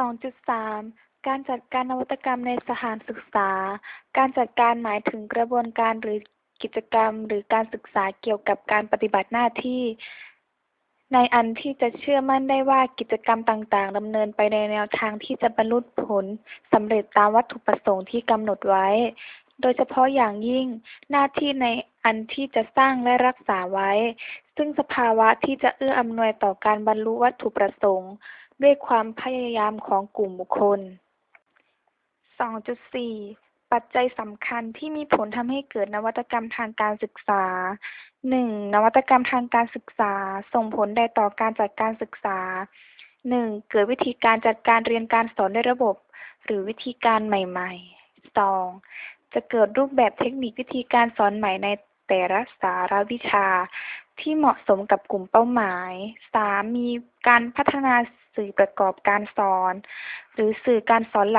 2.3 การจัดการนวัตกรรมในสถานศึกษา การจัดการหมายถึงกระบวนการหรือกิจกรรม หรือการศึกษาเกี่ยวกับการปฏิบัติหน้าที่ ในอันที่จะเชื่อมั่นได้ว่ากิจกรรมต่างๆดำเนินไปในแนวทางที่จะบรรลุผลสำเร็จตามวัตถุประสงค์ที่กำหนดไว้ โดยเฉพาะอย่างยิ่งหน้าที่ในอันที่จะสร้างและรักษาไว้ ซึ่งสภาวะที่จะเอื้ออำนวยต่อการบรรลุวัตถุประสงค์ ด้วยความพยายามของกลุ่มบุคคล 2.4 ปัจจัยสำคัญที่มีผลทำให้เกิดนวัตกรรมทางการศึกษา 1. นวัตกรรมทางการศึกษา ส่งผลใดต่อการจัดการศึกษา 1. เกิดวิธีการจัดการเรียนการสอนด้วยระบบ หรือวิธีการใหม่ ๆ 2. จะเกิดรูปแบบเทคนิควิธีการสอนใหม่ในแต่ละสารวิชา ที่เหมาะสมกับกลุ่มเป้าหมาย 3. มีการพัฒนาสื่อประกอบการสอน หรือสื่อการสอนหลัก